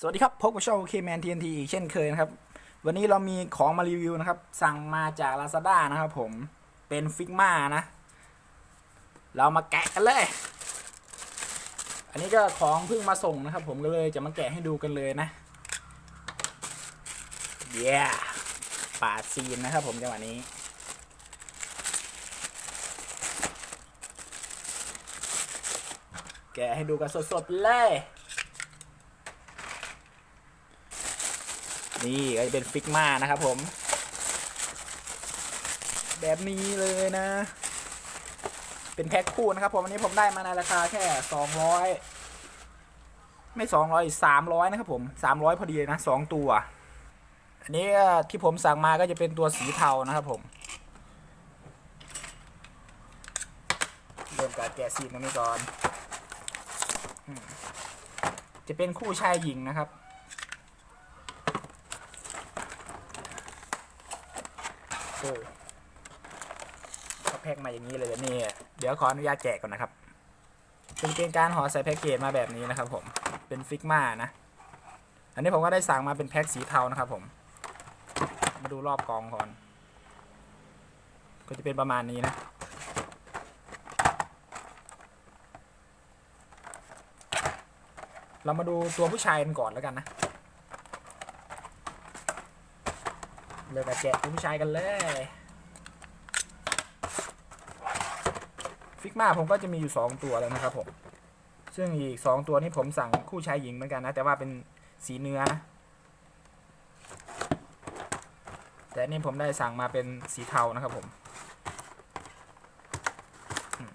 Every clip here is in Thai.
สวัสดีครับ พบกับช่องเคแมนทีนทีอีกเช่นเคยนะครับ วันนี้เรามีของมารีวิวนะครับ สั่งมาจาก Lazada นะครับผมเป็นฟิกมานะ เรามาแกะกันเลย อันนี้ก็ของเพิ่งมาส่งนะครับ ผมก็เลยจะมาแกะให้ดูกันเลยนะเย้ปาดซีนนะครับผมจังหวะนี้ แกะให้ดูกันสดๆเลย นี่ก็จะเป็นฟิกมานะครับผม แบบนี้เลยนะ เป็นแพ็คคู่นะครับผมอันนี้ผมได้มาในราคาแค่สองร้อยไม่สองร้อยสามร้อยนะครับผมสามร้อยพอดีนะสองตัว อันนี้ที่ผมสั่งมาก็จะเป็นตัวสีเทานะครับผมเริ่มการแกะซีนตรงนี้ก่อน จะเป็นคู่ชายหญิงนะครับ โอ้เขาแพ็กมาอย่างนี้เลยนี่ เดี๋ยวขออนุญาตแกะก่อนนะครับเป็นเป็นการห่อใส่แพ็กเกจมาแบบนี้นะครับ ผม เป็นฟิกมานะ อันนี้ผมก็ได้สั่งมาเป็นแพ็กสีเทานะครับผม มาดูรอบกองก่อน ก็จะเป็นประมาณนี้นะเรามาดูตัวผู้ชายกันก่อนแล้วกันนะ เลยมาแกะผู้ชายกันเลยฟิกมาผมก็จะมีอยู่ 2 ตัวแล้วนะครับผม ซึ่งอีก 2 ตัวนี้ผมสั่งคู่ชายหญิงเหมือนกันนะ แต่ว่าเป็นสีเนื้อ แต่อันนี่ผมได้สั่งมาเป็นสีเทานะครับผมอืม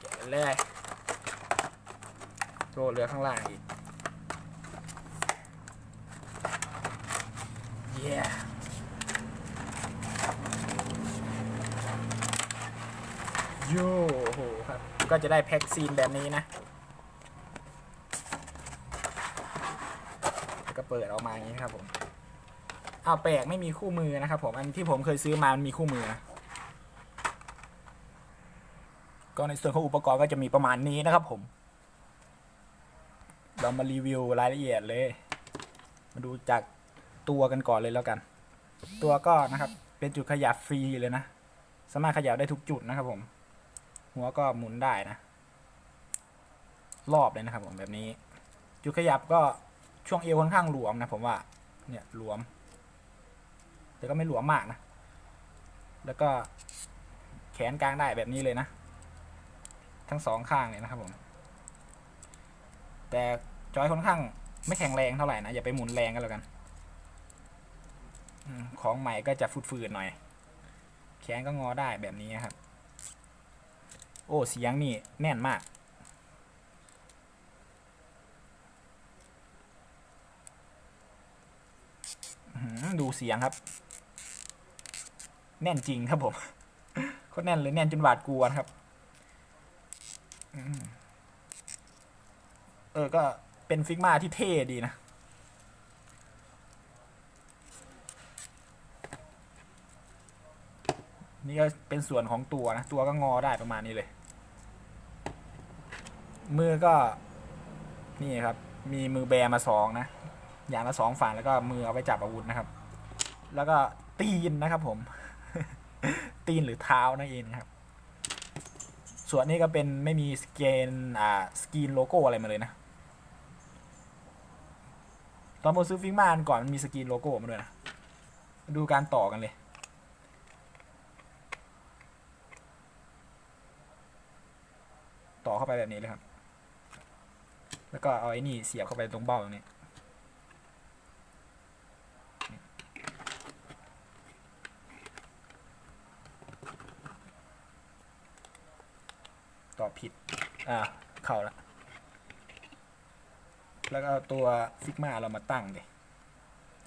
แกะกัน เลยโซ่เรือข้างล่างอีกเย้โย่โหครับ ก็จะได้แพ็กซีนแบบนี้นะแล้วก็เปิดออกมาอย่างนี้ครับผมอ้าวแปลกไม่มีคู่มือนะครับผม อันที่ผมเคยซื้อมามันมีคู่มือนะ ก็ในส่วนของอุปกรณ์ก็จะมีประมาณนี้นะครับผม เรามารีวิวรายละเอียดเลย มาดูจากตัวกันก่อนเลยแล้วกัน ตัวก็นะครับเป็นจุดขยับฟรีเลยนะ สามารถขยับได้ทุกจุดนะครับผม หัวก็หมุนได้นะ รอบเลยนะครับผมแบบนี้ จุดขยับก็ช่วงเอวค่อนข้างหลวมนะผมว่า เนี่ยหลวม แต่ก็ไม่หลวมมากนะ แล้วก็แขนกลางได้แบบนี้เลยนะ ทั้งสองข้างเลยนะครับผม แต่จอยค่อนข้างไม่แข็งแรงเท่าไหร่นะ อย่าไปหมุนแรงกันแล้วกันของใหม่ก็จะฟืดๆหน่อย แขนก็งอได้แบบนี้ครับ โอ้ เสียงนี่แน่นมาก ดูเสียงครับ แน่นจริงครับผม โคตรแน่นเลยแน่นจนหวาดกลัวครับ เออ ก็เป็นฟิกมาที่เท่ดีนะนี่ก็เป็นส่วนของตัวนะ ตัวก็งอได้ประมาณนี้เลย มือก็ นี่ครับ มีมือแบมาสองนะ อย่างละสองฝั่งแล้วก็มือเอาไปจับอาวุธนะครับ แล้วก็ตีนนะครับผม ตีนหรือเท้านั่นเองครับ ส่วนนี้ก็เป็นไม่มีสเกนอ่าสกรีนโลโก้อะไรมาเลยนะตอนผมซื้อฟิกมาอันก่อนมันมีสกรีนโลโก้มาด้วยนะดูการต่อกันเลยต่อเข้าไปแบบนี้เลยครับ แล้วก็เอาไอ้นี่เสียบเข้าไปตรงเบ้าตรงนี้ ต่อผิด อ่า เข้าละ แล้วก็เอาตัวฟิกมาเรามาตั้งเลย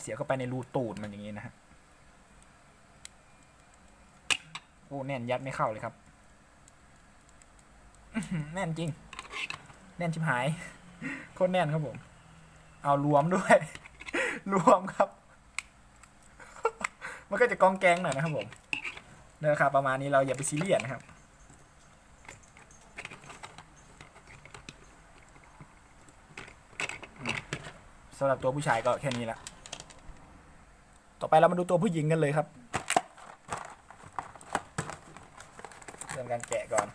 เสียเข้าไปในรูตูดมันอย่างนี้นะฮะ โอ้แน่นยัดไม่เข้าเลยครับ แน่นจริง แน่นชิบหาย โคตรแน่นครับผม เอารวมด้วย รวมครับ มันก็จะกองแกงหน่อยนะครับผมในราคาประมาณนี้เราอย่าไปซีเรียสนะครับ สำหรับตัวผู้ชายก็แค่นี้แหละต่อไปเรามาดูตัวผู้หญิงกันเลยครับเริ่มการแกะก่อน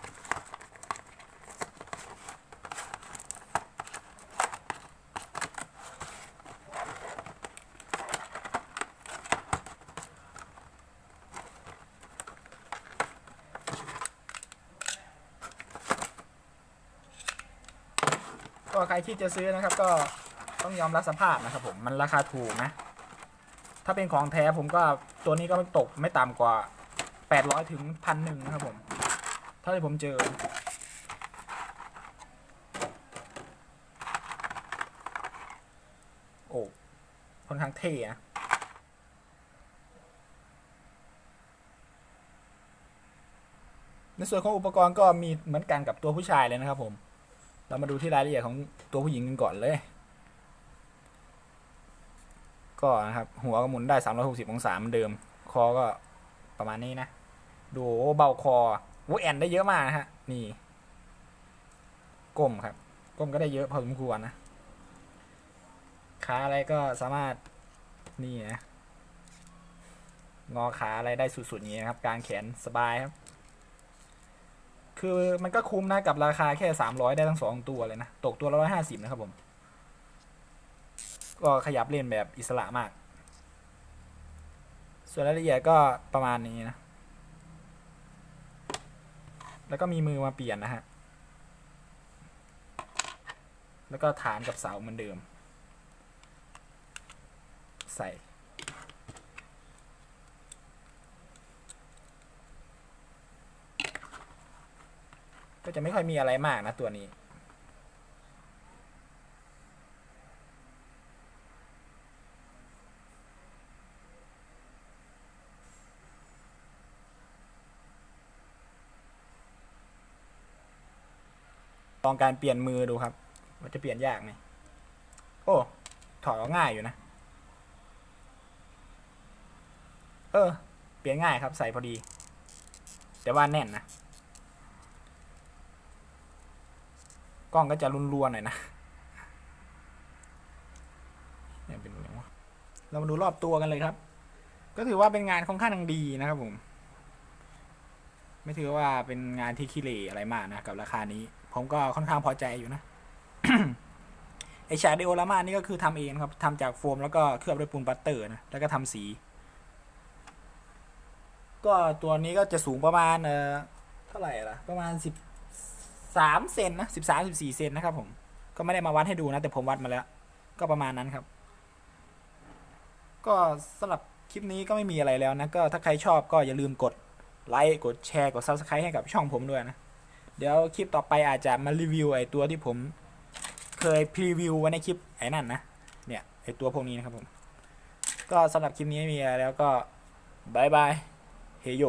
ก็ใครที่จะซื้อนะครับก็ ต้องยอมรับสภาพนะครับผมมันราคาถูกนะ ถ้าเป็นของแท้ผมก็ตัวนี้ก็ตกไม่ต่ำกว่า 800 ถึงพันหนึ่งนะครับผม เท่าที่ผมเจอ โอ้ค่อนข้างเท่นะในส่วนของอุปกรณ์ก็มีเหมือนกันกับตัวผู้ชายเลยนะครับผม เรามาดูที่รายละเอียดของตัวผู้หญิงกันก่อนเลย ก็นะครับ หัวก็หมุนได้ 360 องศาเหมือนเดิม คอก็ประมาณนี้นะ ดูเบาคอวูแอนได้เยอะมากนะฮะ นี่ก้มครับก้มก็ได้เยอะพอสมควรนะขาอะไรก็สามารถนี่นะงอขาอะไรได้สุดๆอย่างนี้นะครับกางแขนสบายครับ คือมันก็คุ้มนะกับราคาแค่ 300 ได้ทั้งสองตัวเลยนะ ตกตัวละ150 นะครับผม ก็ขยับเล่นแบบอิสระมาก ส่วนรายละเอียดก็ประมาณนี้นะ แล้วก็มีมือมาเปลี่ยนนะฮะ แล้วก็ฐานกับเสาเหมือนเดิม ใส่ก็จะไม่ค่อยมีอะไรมากนะตัวนี้ องการเปลี่ยนมือดูครับว่าจะเปลี่ยนยากไหมโอ้ ถอดก็ง่ายอยู่นะ เออ เปลี่ยนง่ายครับ ใส่พอดี แต่ว่าแน่นนะ กล้องก็จะรุนๆหน่อยนะเนี่ยเป็นไงวะเรามาดูรอบตัวกันเลยครับ ก็ถือว่าเป็นงานค่อนข้างดีนะครับผม ไม่ถือว่าเป็นงานที่ขี้เหร่อะไรมากนะ กับราคานี้ ผมก็ค่อนข้างพอใจอยู่นะไอฉากเดโอรามานี่ก็คือทำเองครับทำจากโฟมแล้วก็เคลือบด้วยปูนบัตเตอร์นะ แล้วก็ทำสี ก็ตัวนี้ก็จะสูงประมาณเอ่อเท่าไหร่ล่ะ ประมาณสิบสามเซนนะสิบสามสิบสี่เซนนะครับ ผม ก็ไม่ได้มาวัดให้ดูนะ แต่ผมวัดมาแล้ว ก็ประมาณนั้นครับ ก็สำหรับคลิปนี้ก็ไม่มีอะไรแล้วนะ ก็ถ้าใครชอบก็อย่าลืมกด ไลค์กดแชร์กด Subscribe ให้กับช่องผมด้วยนะ เดี๋ยวคลิปต่อไปอาจจะมารีวิวไอตัวที่ผมเคยพรีวิวไว้ในคลิปไอ้นั่นนะ เนี่ยไอตัวพวกนี้นะครับผม ก็สำหรับคลิปนี้ม่มีอะไรแล้วก็บายบายเฮโย